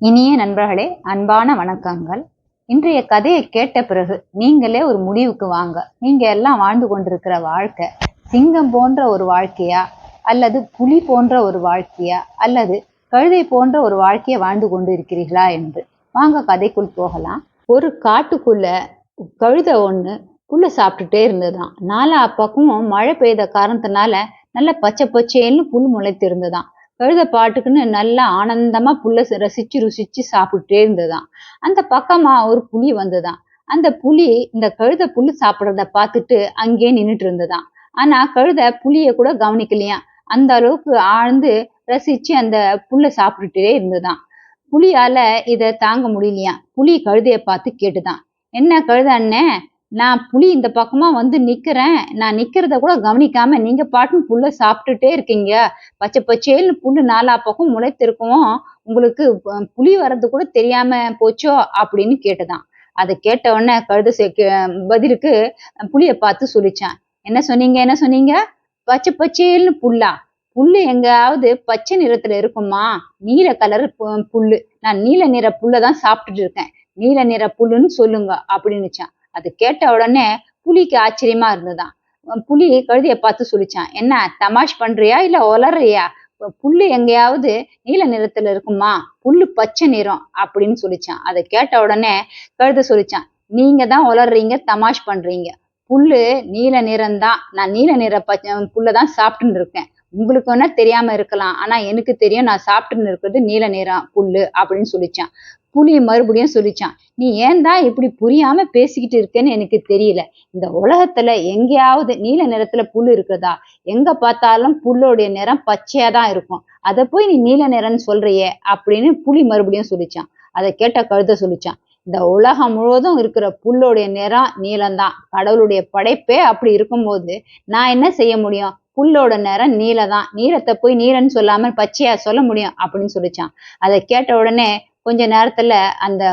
இனிய நண்பர்களே அன்பான வணக்கங்கள். இன்றைய கதையை கேட்ட பிறகு நீங்களே ஒரு முடிவுக்கு வாங்க. நீங்க எல்லாம் வாழ்ந்து கொண்டிருக்கிற வாழ்க்கை சிங்கம் போன்ற ஒரு வாழ்க்கையா? அல்லது புலி போன்ற ஒரு வாழ்க்கையா? அல்லது கழுதை போன்ற ஒரு வாழ்க்கையை வாழ்ந்து கொண்டு இருக்கிறீர்களா என்று. வாங்க கதைக்குள் போகலாம். ஒரு காட்டுக்குள்ள கழுதை ஒண்ணு புல்லை சாப்பிட்டுட்டே இருந்ததாம் நாலா பக்கமும் மழை பெய்த காரணத்தினால நல்ல பச்சை பச்சைன்னு புல் முளைத்து இருந்ததாம் கழுத பாட்டுக்குன்னு நல்லா ஆனந்தமா புல்லை ரசித்து ரசிச்சு ருசிச்சு சாப்பிட்டுட்டே இருந்ததாம் அந்த பக்கமா ஒரு புலி வந்ததாம் அந்த புலி இந்த கழுத புல் சாப்பிட்றத பார்த்துட்டு அங்கேயே நின்றுட்டு இருந்ததாம் ஆனா கழுத புளியை கூட கவனிக்கலையாம் அந்த அளவுக்கு ஆழ்ந்து ரசிச்சு அந்த புல்லை சாப்பிட்டுட்டே இருந்ததாம் புலியால இதை தாங்க முடியலையாம் புலி கழுதையை பார்த்து கேட்டுதான். என்ன கழுத அண்ணே? நான் புளி இந்த பக்கமாக வந்து நிற்கிறேன் நான் நிற்கிறத கூட கவனிக்காமல் நீங்கள் பாட்டுன்னு புல்லை சாப்பிட்டுட்டே இருக்கீங்க. பச்சை பச்சேல்னு புல் நாலா பக்கம் முளைத்திருக்கும். உங்களுக்கு புளி வர்றது கூட தெரியாமல் போச்சோ அப்படின்னு கேட்டுதான். அதை கேட்ட உடனே கழுதை செ- பதிலுக்கு புளியை பார்த்து சொல்லிச்சான். என்ன சொன்னீங்க? என்ன சொன்னீங்க? பச்சை பச்சேல்னு புல்லா? புல்லு எங்காவது பச்சை நிறத்துல இருக்குமா? நீல கலர் புல்லு. நான் நீல நிற புல்லை தான் சாப்பிட்டுட்டு இருக்கேன். நீல நிற புல்லுன்னு சொல்லுங்க அப்படின்னுச்சான். அதை கேட்ட உடனே புலிக்கு ஆச்சரியமா இருந்ததான் புலி கழுதியை பார்த்து சொல்லிச்சான் என்ன தமாஷ் பண்றியா இல்ல உளறியா? புல்லு எங்கேயாவது நீல நிறத்துல இருக்குமா? புல்லு பச்சை நிறம் அப்படின்னு சொல்லிச்சான். அதை கேட்ட உடனே கழுத சொல்லிச்சான் நீங்க தான் உளறீங்க தமாஷ் பண்றீங்க. புல்லு நீல நிறம்தான். நான் நீல நிற பச்சை புல்லை தான் சாப்பிட்டுன்னு இருக்கேன். உங்களுக்கு வேணா தெரியாம இருக்கலாம். ஆனா எனக்கு தெரியும் நான் சாப்பிட்டுன்னு இருக்கிறது நீல நிறம் புல்லு அப்படின்னு சொல்லிச்சான். புலி மறுபடியும் சொல்லிச்சான். நீ ஏன் தான் இப்படி புரியாம பேசிக்கிட்டு இருக்கேன்னு எனக்கு தெரியல. இந்த உலகத்துல எங்கேயாவது நீல நிறத்துல புல் இருக்குதா எங்க பார்த்தாலும் புல்லோடைய நிறம் பச்சையா தான் இருக்கும். அதை போய் நீ நீல நிறம்னு சொல்றியே அப்படின்னு புலி மறுபடியும் சொல்லிச்சான். அதை கேட்ட கழுத சொல்லிச்சான். இந்த உலகம் முழுவதும் இருக்கிற புல்லோடைய நிறம் நீளம்தான் கடவுளுடைய படைப்பே அப்படி இருக்கும்போது நான் என்ன செய்ய முடியும்? புல்லோட நிறம் நீலதான். நீலத்தை போய் நீலன்னு சொல்லாம பச்சையா சொல்ல முடியும் அப்படின்னு சொல்லிச்சான். அதை கேட்ட உடனே கொஞ்ச நேரத்துல அந்த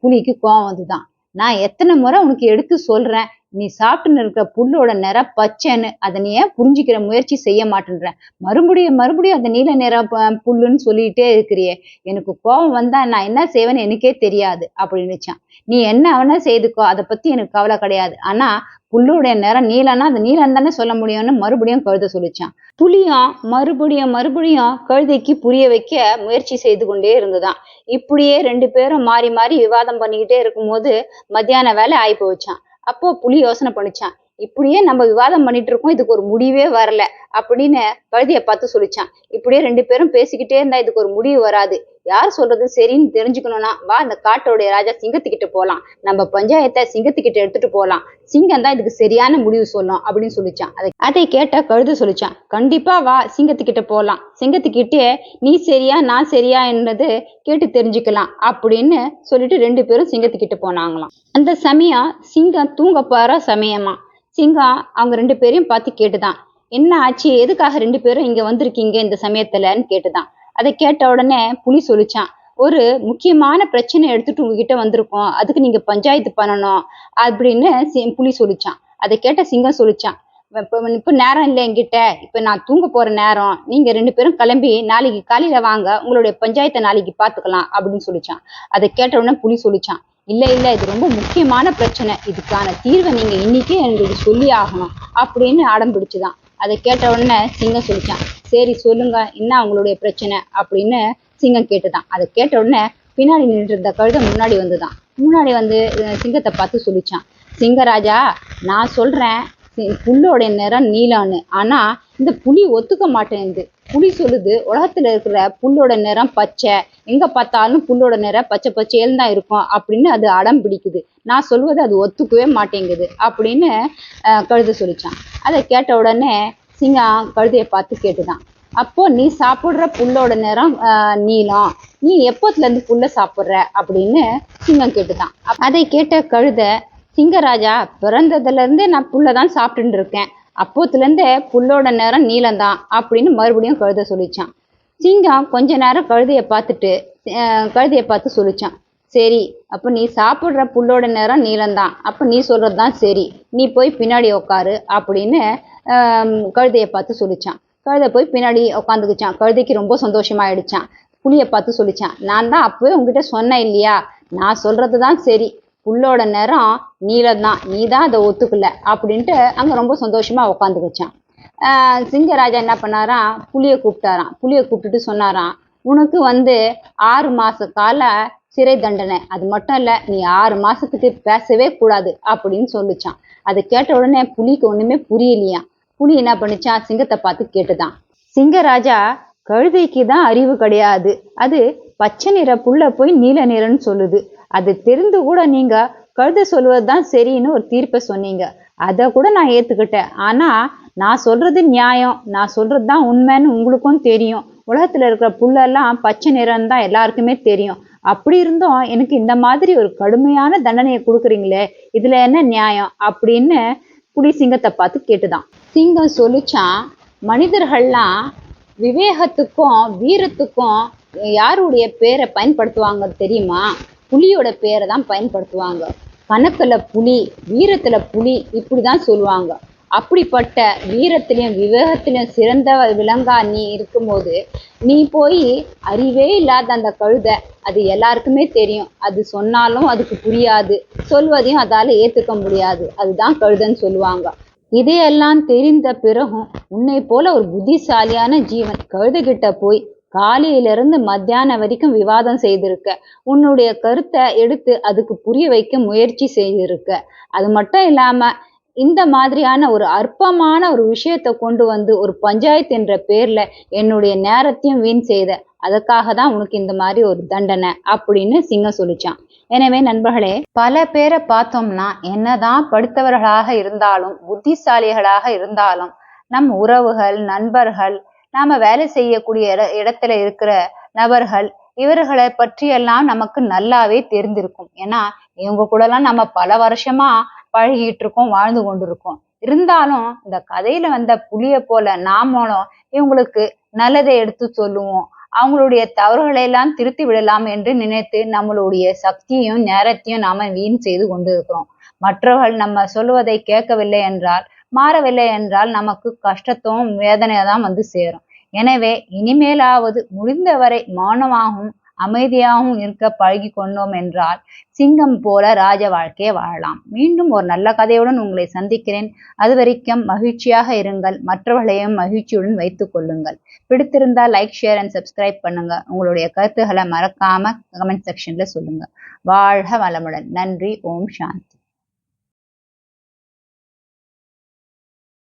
புலிக்கு கோவம் வந்துதான். நான் எத்தனை முறை உனக்கு எடுத்து சொல்றேன்? நீ சாப்பிட்டுன்னு இருக்க புல்லோட நிறம் பச்சைன்னு அதை நீ ஏன் புரிஞ்சுக்கிற முயற்சி செய்ய மாட்டேன்ற? மறுபடியும் மறுபடியும் அந்த நீல நிற புல்லுன்னு சொல்லிட்டே இருக்கிறியே. எனக்கு கோபம் வந்தா நான் என்ன செய்வேன்னு எனக்கே தெரியாது அப்படின்னுச்சான். நீ என்ன வேணா செய்துக்கோ அதை பத்தி எனக்கு கவலை கிடையாது. ஆனா புல்லுடைய நிறம் நீலன்னா அது நீலம் தானே சொல்ல முடியும்னு மறுபடியும் கழுத சொல்லிச்சான். புலியும் மறுபடியும் மறுபடியும் கழுதைக்கு புரிய வைக்க முயற்சி செய்து கொண்டே இருந்ததான். இப்படியே ரெண்டு பேரும் மாறி மாறி விவாதம் பண்ணிக்கிட்டே இருக்கும்போது மத்தியான வேலை ஆகி போச்சான். அப்போ புலி யோசனை பண்ணிச்சான். இப்படியே நம்ம விவாதம் பண்ணிட்டு இருக்கோம் இதுக்கு ஒரு முடிவே வரல அப்படின்னு கழுதையை பார்த்து சொல்லிச்சான். இப்படியே ரெண்டு பேரும் பேசிக்கிட்டே இருந்தா இதுக்கு ஒரு முடிவு வராது. யார் சொல்றது சரின்னு தெரிஞ்சுக்கணும்னா வா இந்த காட்டோடைய ராஜா சிங்கத்துக்கிட்ட போகலாம் நம்ம பஞ்சாயத்தை சிங்கத்துக்கிட்ட எடுத்துட்டு போகலாம் சிங்கம் தான் இதுக்கு சரியான முடிவு சொல்லும் அப்படின்னு சொல்லிச்சான். அதை அதை கேட்ட கழுத சொல்லிச்சான். கண்டிப்பா வா சிங்கத்துக்கிட்ட போகலாம் சிங்கத்துக்கிட்டே நீ சரியா நான் சரியா என்றது கேட்டு தெரிஞ்சுக்கலாம் அப்படின்னு சொல்லிட்டு ரெண்டு பேரும் சிங்கத்துக்கிட்ட போனாங்களாம். அந்த சமயம் சிங்கம் தூங்க போற சமயமா சிங்கம் அவங்க ரெண்டு பேரையும் பார்த்து கேட்டுதான். என்ன ஆச்சு? எதுக்காக ரெண்டு பேரும் இங்க வந்திருக்கீங்க இந்த சமயத்துலன்னு கேட்டுதான். அதை கேட்ட உடனே புலி சொல்லிச்சான். ஒரு முக்கியமான பிரச்சனை எடுத்துட்டு உங்ககிட்ட வந்திருக்கோம். அதுக்கு நீங்க பஞ்சாயத்து பண்ணணும் அப்படின்னு சி- புலி சொல்லிச்சான். அதை கேட்ட சிங்கம் சொல்லிச்சான். இப்போ இப்போ நேரம் இல்லை என்கிட்ட. இப்போ நான் தூங்க போற நேரம். நீங்க ரெண்டு பேரும் கிளம்பி நாளைக்கு காலையில வாங்க. உங்களுடைய பஞ்சாயத்தை நாளைக்கு பார்த்துக்கலாம் அப்படின்னு சொல்லிச்சான். அதை கேட்ட உடனே புலி சொல்லிச்சான். இல்லை இல்லை. இது ரொம்ப முக்கியமான பிரச்சனை. இதுக்கான தீர்வை நீங்கள் இன்னைக்கே எங்களுக்கு சொல்லி ஆகணும் அப்படின்னு அடம் பிடிச்சுதான். அதை கேட்ட உடனே சிங்கம் சொல்லிச்சான் சரி சொல்லுங்க என்ன அவங்களுடைய பிரச்சனை? அப்படின்னு சிங்கம் கேட்டுதான் அதை கேட்ட உடனே பின்னாடி நின்றுட்டு இருந்த கழுதை முன்னாடி வந்துதான். முன்னாடி வந்து சிங்கத்தை பார்த்து சொல்லிச்சான் சிங்கராஜா நான் சொல்றேன் புல்லோடைய புல்லோட நிறம் நீலான்னு. ஆனா இந்த புலி ஒத்துக்க மாட்டேங்குது. புலி சொல்லுது உலகத்துல இருக்கிற புல்லோட நிறம் பச்சை. எங்க பார்த்தாலும் புல்லோட நிறம் பச்சை பச்சையில் தான் இருக்கும். அப்படின்னு அது அடம் பிடிக்குது. நான் சொல்வது அது ஒத்துக்கவே மாட்டேங்குது அப்படின்னு கழுத கழுதை சொல்லிச்சான். அதை கேட்ட உடனே சிங்கம் கழுதையை பார்த்து கேட்டுதான். அப்போ நீ சாப்பிடுற புல்லோட நிறம் நீளம் நீ எப்போத்துல இருந்து புல்ல சாப்பிடுற? அப்படின்னு சிங்கம் கேட்டுதான். அதை கேட்ட கழுதை சிங்கராஜா பிறந்ததுலேருந்தே நான் புல்லை தான் சாப்பிட்டுட்டு இருக்கேன். அப்போத்துலேருந்தே புல்லோட நேரம் நீளந்தான் அப்படின்னு மறுபடியும் கழுதை சொல்லிச்சான். சிங்கம் கொஞ்ச நேரம் கழுதையை பார்த்துட்டு கழுதையை பார்த்து சொல்லிச்சான். சரி அப்போ நீ சாப்பிட்ற புல்லோட நேரம் நீளந்தான் அப்போ நீ சொல்கிறது தான் சரி. நீ போய் பின்னாடி உட்காரு அப்படின்னு கழுதையை பார்த்து சொல்லிச்சான். கழுதை போய் பின்னாடி உட்காந்துக்குச்சான் கழுதைக்கு ரொம்ப சந்தோஷமாயிடுச்சான். புலியை பார்த்து சொல்லிச்சான். நான் தான் அப்போவே உங்ககிட்ட சொன்னேன் இல்லையா? நான் சொல்கிறது தான் சரி. புல்லோட நிறம் நீலம்தான். நீ தான் அதை ஒத்துக்கல அப்படின்ட்டு அங்கே ரொம்ப சந்தோஷமாக உட்காந்து வச்சான். சிங்கராஜா என்ன பண்ணாராம் புலியை கூப்பிட்டாராம். புலியை கூப்பிட்டுட்டு சொன்னாராம் உனக்கு வந்து ஆறு மாத கால சிறை தண்டனை. அது மட்டும் இல்லை நீ ஆறு மாதத்துக்கு பேசவே கூடாது அப்படின்னு சொல்லிச்சான். அதை கேட்ட உடனே புலிக்கு ஒன்றுமே புரியலையா? புலி என்ன பண்ணிச்சான் சிங்கத்தை பார்த்து கேட்டுதான். சிங்கராஜா கழுதைக்கு தான் அறிவு கிடையாது. அது பச்சை நிற புல்ல போய் நீல நிறன்னு சொல்லுது. அது தெரிந்து கூட நீங்க கழுதை சொல்வது தான் சரின்னு ஒரு தீர்ப்பை சொன்னீங்க. அதை கூட நான் ஏத்துக்கிட்டேன். ஆனா நான் சொல்றது நியாயம். நான் சொல்றது தான் உண்மைன்னு உங்களுக்கும் தெரியும். உலகத்துல இருக்கிற புல்லெல்லாம் பச்சை நிறம் தான் எல்லாருக்குமே தெரியும். அப்படி இருந்தும் எனக்கு இந்த மாதிரி ஒரு கடுமையான தண்டனையை கொடுக்குறீங்களே இதுல என்ன நியாயம் அப்படின்னு புலி சிங்கத்தை பார்த்து கேட்டுதான். சிங்கம் சொல்லிச்சான் மனிதர்கள்லாம் விவேகத்துக்கும் வீரத்துக்கும் யாருடைய பேரை பயன்படுத்துவாங்க தெரியுமா? புலியோட பேரை தான் பயன்படுத்துவாங்க. கணக்குல புலி வீரத்துல புலி இப்படிதான் சொல்லுவாங்க. அப்படிப்பட்ட வீரத்திலையும் விவேகத்திலையும் சிறந்த விலங்கா நீ இருக்கும்போது நீ போய் அறிவே இல்லாத அந்த கழுதை அது எல்லாருக்குமே தெரியும். அது சொன்னாலும் அதுக்கு புரியாது. சொல்வதையும் அதால ஏத்துக்க முடியாது. அதுதான் கழுதைன்னு சொல்லுவாங்க. இதையெல்லாம் தெரிந்த பிறகும் உன்னை போல ஒரு புத்திசாலியான ஜீவன் கழுதைகிட்ட போய் காலையிலிருந்து மத்தியானம் வரைக்கும் விவாதம் செய்திருக்க. உன்னுடைய கருத்தை எடுத்து அதுக்கு புரிய வைக்க முயற்சி செய்திருக்க. அது மட்டும் இல்லாம இந்த மாதிரியான ஒரு அற்பமான ஒரு விஷயத்தை கொண்டு வந்து ஒரு பஞ்சாயத்து என்ற பேர்ல என்னுடைய நேரத்தையும் வீண் செய்த. அதுக்காக தான் உனக்கு இந்த மாதிரி ஒரு தண்டனை அப்படின்னு சிங்கம் சொல்லிச்சான். எனவே நண்பர்களே பல பேரை பார்த்தோம்னா என்னதான் படித்தவர்களாக இருந்தாலும் புத்திசாலிகளாக இருந்தாலும் நம் உறவுகள் நண்பர்கள் நாம வேலை செய்யக்கூடிய இட இடத்துல இருக்கிற நபர்கள் இவர்களை பற்றியெல்லாம் நமக்கு நல்லாவே தெரிந்திருக்கும். ஏன்னா இவங்க கூடலாம் நம்ம பல வருஷமா பழகிட்டு இருக்கோம் வாழ்ந்து கொண்டிருக்கோம். இருந்தாலும் இந்த கதையில வந்த புளிய போல நாமளும் இவங்களுக்கு நல்லதை எடுத்து சொல்லுவோம். அவங்களுடைய தவறுகளை எல்லாம் திருத்தி விடலாம் என்று நினைத்து நம்மளுடைய சக்தியையும் நேரத்தையும் நாம வீண் செய்து கொண்டிருக்கிறோம். மற்றவர்கள் நம்ம சொல்லுவதை கேட்கவில்லை என்றால் மாறவில்லை என்றால் நமக்கு கஷ்டத்தும் வேதனையை தான் வந்து சேரும். எனவே இனிமேலாவது முடிந்தவரை மௌனமாகவும் அமைதியாகவும் இருக்க பழகி கொண்டோம் என்றால் சிங்கம் போல ராஜ வாழ்க்கையை வாழலாம். மீண்டும் ஒரு நல்ல கதையுடன் உங்களை சந்திக்கிறேன். அது வரைக்கும் மகிழ்ச்சியாக இருங்கள். மற்றவர்களையும் மகிழ்ச்சியுடன் வைத்துக் கொள்ளுங்கள். பிடித்திருந்தால் லைக் ஷேர் அண்ட் சப்ஸ்கிரைப் பண்ணுங்க. உங்களுடைய கருத்துக்களை மறக்காம கமெண்ட் செக்ஷன்ல சொல்லுங்க. வாழ்க வளமுடன். நன்றி. ஓம் சாந்தி.